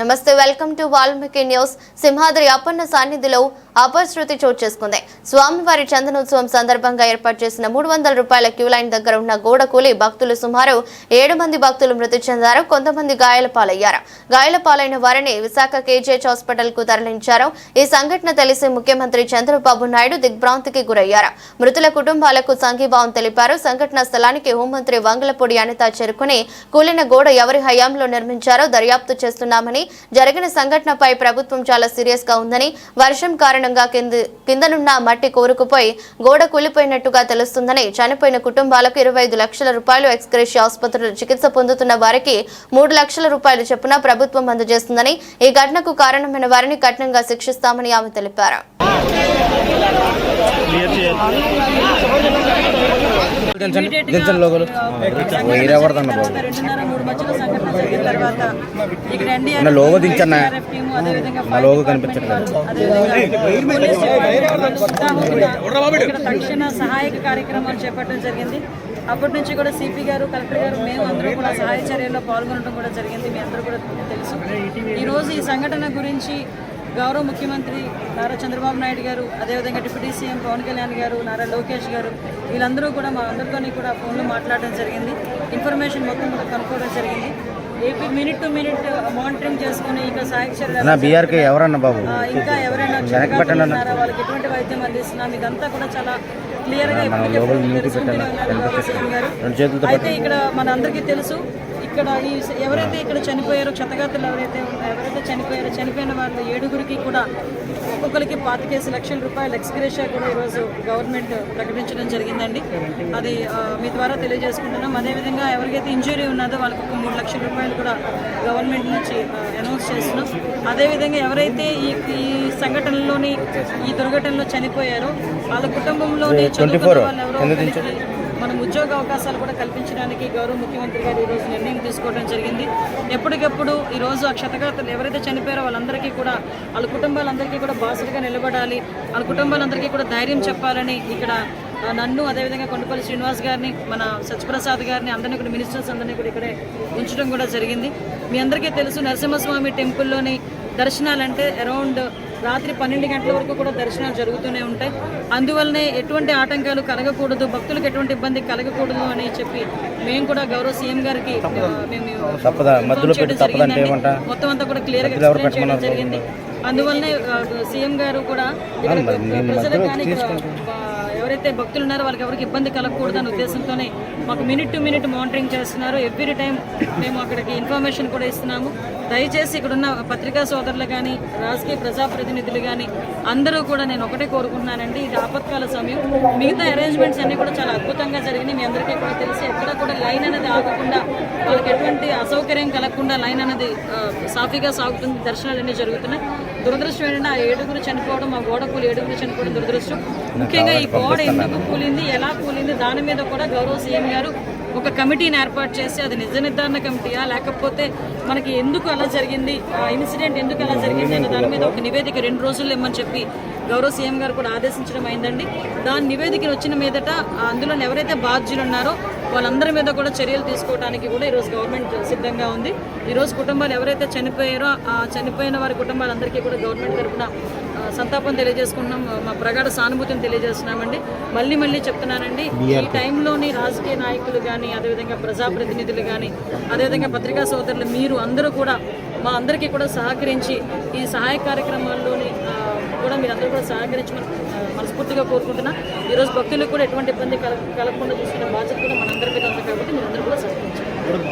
నమస్తే welcome to Valmiki news. Simhadri Appanna సాన్నిధిలో అపశృతి చోటు చేసుకుంది. స్వామివారి చందనోత్సవం సందర్భంగా ఏర్పాటు చేసిన మూడు వందల రూపాయల క్యూ లైన్ దగ్గర ఉన్న గోడ కూలి భక్తులు సుమారు ఏడు మంది భక్తులు మృతి చెందారు. కొంతమంది గాయాల పాలయ్యారు. గాయాల పాలైన వారిని విశాఖ కేజీహెచ్ హాస్పిటల్కు తరలించారు. ఈ సంఘటన తెలిసి ముఖ్యమంత్రి చంద్రబాబు నాయుడు దిగ్భ్రాంతికి గురయ్యారు. మృతుల కుటుంబాలకు సంఘీభావం తెలిపారు. సంఘటన స్థలానికి హోంమంత్రి వంగలపూడి అనిత చేరుకుని కూలిన గోడ ఎవరి హయాంలో నిర్మించారో దర్యాప్తు చేస్తున్నామని జరిగిన సంఘటనపై ప్రభుత్వం చాలా సీరియస్గా ఉందని వర్షం కారణంగా కింది కిందనున్న మట్టి కోరుకుపోయి గోడ కూలిపోయినట్టుగా తెలుస్తుందని చనిపోయిన కుటుంబాలకు ఇరవై ఐదు లక్షల రూపాయలు ఎక్స్గ్రేషియా ఆసుపత్రిలో చికిత్స పొందుతున్న వారికి మూడు లక్షల రూపాయలు చొప్పున ప్రభుత్వం అందజేస్తుందని ఈ ఘటనకు కారణమైన వారిని కఠినంగా శిక్షిస్తామని ఆమె తెలిపారు. దించండి దించండి లోగలు తర్వాత ఇక్కడ ఎన్డీఆర్ఎఫ్ టీము, అదేవిధంగా ఇక్కడ తక్షణ సహాయక కార్యక్రమాలు చేపట్టడం జరిగింది అప్పటి నుంచి కూడా సిపి గారు కలెక్టర్ గారు మేము అందరూ కూడా సహాయ చర్యల్లో పాల్గొనడం కూడా జరిగింది మీ అందరూ కూడా తెలుసు ఈరోజు ఈ సంఘటన గురించి గౌరవ ముఖ్యమంత్రి నారా చంద్రబాబు నాయుడు గారు అదేవిధంగా డిప్యూటీ సీఎం పవన్ కళ్యాణ్ గారు నారా లోకేష్ గారు వీళ్ళందరూ కూడా మా అందరితోని కూడా ఫోన్లో మాట్లాడడం జరిగింది ఇన్ఫర్మేషన్ మొత్తం కూడా కనుక్కోవడం జరిగింది AP minute to minute monitoring చేసుకుని ఇంకా నా బీఆర్కే ఎవరన్న బాబు? ఇంకా ఎవరైనా వాళ్ళకి ఎటువంటి వైద్యం అందిస్తున్నాం? ఇదంతా కూడా చాలా క్లియర్గా ఎప్పటికెప్పుడు తెలుసుకుంటూనే ఉన్నారు గౌరవ సీఎం గారు. రెండు చేతులతో అయితే ఇక్కడ మన అందరికీ తెలుసు ఇక్కడ ఈ ఎవరైతే ఇక్కడ చనిపోయారో క్షతగాత్రులు ఎవరైతే ఉన్నారో ఎవరైతే చనిపోయారో చనిపోయిన వాళ్ళు ఏడుగురికి కూడా ఒక్కొక్కరికి పాతికేసి లక్షల రూపాయలు ఎక్స్గ్రేషియా కూడా ఈరోజు గవర్నమెంట్ ప్రకటించడం జరిగిందండి. అది మీ ద్వారా తెలియజేసుకుంటున్నాం. అదేవిధంగా ఎవరికైతే ఇంజురీ ఉన్నదో వాళ్ళకి ఒక మూడు లక్షల రూపాయలు కూడా గవర్నమెంట్ నుంచి అనౌన్స్ చేస్తున్నాం. అదేవిధంగా ఎవరైతే ఈ ఈ సంఘటనలోని ఈ దుర్ఘటనలో చనిపోయారో వాళ్ళ కుటుంబంలోని చదువుకున్న వాళ్ళు ఎవరో మనం ఉద్యోగ అవకాశాలు కూడా కల్పించడానికి గౌరవ ముఖ్యమంత్రి గారు ఈరోజు నిర్ణయం తీసుకోవడం జరిగింది. ఎప్పటికెప్పుడు ఈరోజు ఆ క్షతగాత్రులు ఎవరైతే చనిపోయారో వాళ్ళందరికీ కూడా వాళ్ళ కుటుంబాలందరికీ కూడా బాసులుగా నిలబడాలి. వాళ్ళ కుటుంబాలందరికీ కూడా ధైర్యం చెప్పాలని ఇక్కడ నన్ను అదేవిధంగా కొండపల్లి శ్రీనివాస్ గారిని మన సత్యప్రసాద్ గారిని అందరినీ కూడా మినిస్టర్స్ అందరినీ కూడా ఇక్కడే ఉంచడం కూడా జరిగింది. మీ అందరికీ తెలుసు నరసింహస్వామి టెంపుల్లోని దర్శనాలంటే అరౌండ్ రాత్రి పన్నెండు గంటల వరకు కూడా దర్శనాలు జరుగుతూనే ఉంటాయి. అందువల్లనే ఎటువంటి ఆటంకాలు కలగకూడదు భక్తులకు ఎటువంటి ఇబ్బంది కలగకూడదు అని చెప్పి మేము కూడా గౌరవ సీఎం గారికి మొత్తం అంతా కూడా క్లియర్గా చేయడం జరిగింది. అందువల్లనే సీఎం గారు కూడా ఎవరైతే భక్తులు ఉన్నారో వాళ్ళకి ఎవరికి ఇబ్బంది కలగకూడదు అనే ఉద్దేశంతోనే మాకు మినిట్ టు మినిట్ మానిటరింగ్ చేస్తున్నారు. ఎవ్రీ టైం మేము అక్కడికి ఇన్ఫర్మేషన్ కూడా ఇస్తున్నాము. దయచేసి ఇక్కడ ఉన్న పత్రికా సోదరులు కానీ రాజకీయ ప్రజాప్రతినిధులు కానీ అందరూ కూడా నేను ఒకటే కోరుకుంటున్నానండి. ఇది ఆపత్కాల సమయం. మిగతా అరేంజ్మెంట్స్ అన్ని కూడా చాలా అద్భుతంగా జరిగినాయి. మీ అందరికీ కూడా తెలిసి ఎక్కడ కూడా లైన్ అనేది ఆగకుండా వాళ్ళకి ఎటువంటి అసౌకర్యం కలగకుండా లైన్ అనేది సాఫీగా సాగుతుంది. దర్శనాలు అన్నీ జరుగుతున్నాయి. దురదృష్టం ఏంటంటే ఆ ఏడుగురు చనిపోవడం ఆ గోడ కూలి ఏడుగురు చనిపోవడం దురదృష్టం. ముఖ్యంగా ఈ గోడ ఎందుకు కూలింది ఎలా కూలింది దాని మీద కూడా గౌరవ సీఎం గారు ఒక కమిటీని ఏర్పాటు చేసి అది నిజ నిర్ధారణ కమిటీయా? లేకపోతే మనకి ఎందుకు అలా జరిగింది? ఆ ఇన్సిడెంట్ ఎందుకు అలా జరిగింది అనే దాని మీద ఒక నివేదిక రెండు రోజుల్లో ఇమ్మని చెప్పి గౌరవ సీఎం గారు కూడా ఆదేశించడం అయిందండి. దాని నివేదిక వచ్చిన మీదట అందులో ఎవరైతే బాధ్యులు ఉన్నారో వాళ్ళందరి మీద కూడా చర్యలు తీసుకోవడానికి కూడా ఈరోజు గవర్నమెంట్ సిద్ధంగా ఉంది. ఈరోజు కుటుంబాలు ఎవరైతే చనిపోయారో ఆ చనిపోయిన వారి కుటుంబాలందరికీ కూడా గవర్నమెంట్ తరఫున సంతాపం తెలియజేసుకుంటున్నాం. మా ప్రగాఢ సానుభూతిని తెలియజేస్తున్నామండి. మళ్ళీ మళ్ళీ చెప్తున్నానండి ఈ టైంలోని రాజకీయ నాయకులు కానీ అదేవిధంగా ప్రజాప్రతినిధులు కానీ అదేవిధంగా పత్రికా సోదరులు మీరు అందరూ కూడా మా అందరికీ కూడా సహకరించి ఈ సహాయ కార్యక్రమాల్లోని అందరూ కూడా సహకరించమని మనస్ఫూర్తిగా కోరుకుంటున్నా. ఈరోజు భక్తులకు కూడా ఎటువంటి ఇబ్బంది కల కలగకుండా చూసుకునే బాధ్యత కూడా మనందరి మీద ఉంది కాబట్టి మీరందరూ కూడా సహకరించారు